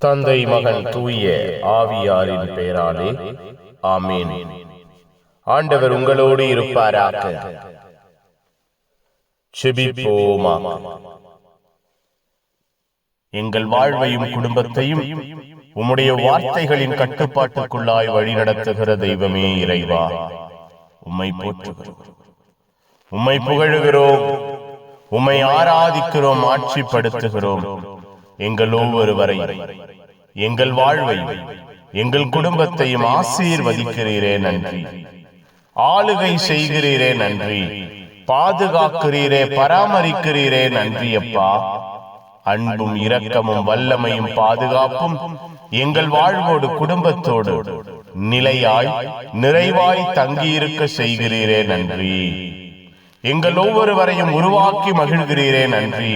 தந்தை மகன் தூய ஆவியாரின் பெயராலே ஆமீன். ஆண்டவர் உங்களோடு இருப்பாராக. செபிப்போமா. எங்கள் வாழ்வையும் குடும்பத்தையும் உம்முடைய வார்த்தைகளின் கட்டுப்பாட்டுக்குள்ளாய் வழிநடத்துகிற தெய்வமே இறைவா. உம்மை போற்றுகிறோம். உம்மை புகழுகிறோம். உம்மை ஆராதிக்கிறோம். ஆட்சிப்படுத்துகிறோம். எங்கள் ஒவ்வொருவரை எங்கள் வாழ்வை எங்கள் குடும்பத்தையும் ஆசீர்வதிக்கிறீரே நன்றி. ஆளுகை செய்கிறீரே நன்றி. பாதுகாக்கிறீரே பராமரிக்கிறீரே நன்றி அப்பா. அன்பும் இரக்கமும் வல்லமையும் பாதுகாப்பும் எங்கள் வாழ்வோடு குடும்பத்தோடு நிலையாய் நிறைவாய் தங்கியிருக்க செய்கிறீரே நன்றி. எங்கள் ஒவ்வொருவரையும் உருவாக்கி மகிழ்கிறீரே நன்றி.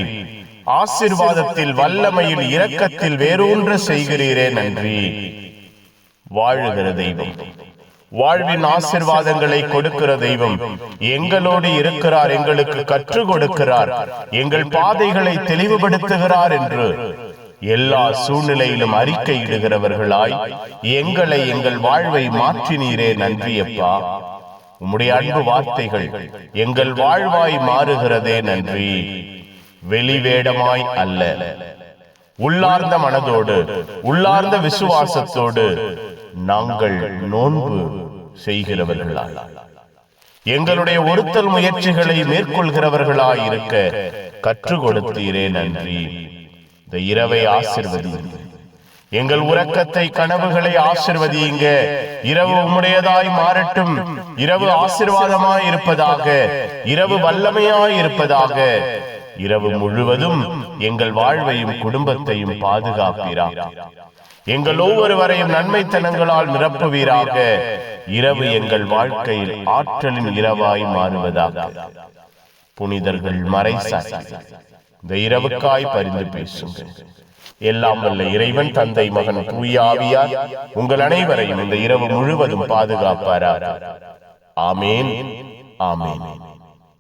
ஆசிர்வாதத்தில் வல்லமையில் இரக்கத்தில் வேரூன்ற செய்கிறீரே நன்றி. வாழுகிற தெய்வம். வாழ்வின் ஆசிர்வாதங்களை கொடுக்கிற தெய்வம். எங்களோடு இருக்கிறார் எங்களுக்கு கற்றுக் கொடுக்கிறார். எங்கள் பாதைகளை தெளிவுபடுத்துகிறார் என்று எல்லா சூழ்நிலையிலும் அறிக்கையிடுகிறவர்களாய் எங்களை எங்கள் வாழ்வை மாற்றினீரே நன்றி அப்பா உம்முடைய அன்பு வார்த்தைகள் எங்கள் வாழ்வாய் மாறுகிறதே நன்றி. வெளிவேடமாய் அல்ல. உள்ளார்ந்த மனதோடு உள்ளார்ந்த விசுவாசத்தோடு நாங்கள் நோன்பு செய்கிறவர்களாய் எங்களுடைய ஒருத்தல் முயற்சிகளை மேற்கொள்கிறவர்களாய் இருக்க கற்றுக் கொடுத்தீரே நன்றி. இந்த இரவை ஆசிர்வதி எங்கள் உறக்கத்தை கனவுகளை ஆசிர்வதியுங்க. இரவு உம்முடையதாய் மாறட்டும். இரவு ஆசிர்வாதமாய் இருப்பதாக இரவு வல்லமையாய் இருப்பதாக இரவு முழுவதும் எங்கள் வாழ்வையும் குடும்பத்தையும் பாதுகாப்பீராக. எங்கள் ஒவ்வொருவரையும் நன்மைத்தனங்களால் நிரப்புவீராக. இரவு எங்கள் வாழ்க்கையில் ஆற்றலின் இரவாய் மாறுவதாக. புனிதர்கள் மறைசாட்சி இந்த இரவுக்காய் பரிந்து பேசுங்க எல்லாம் வல்ல இறைவன் தந்தை மகன் தூயாவியார் உங்கள் அனைவரையும் இந்த இரவு முழுவதும் பாதுகாப்பாராக. ஆமேன். ஆமேன்.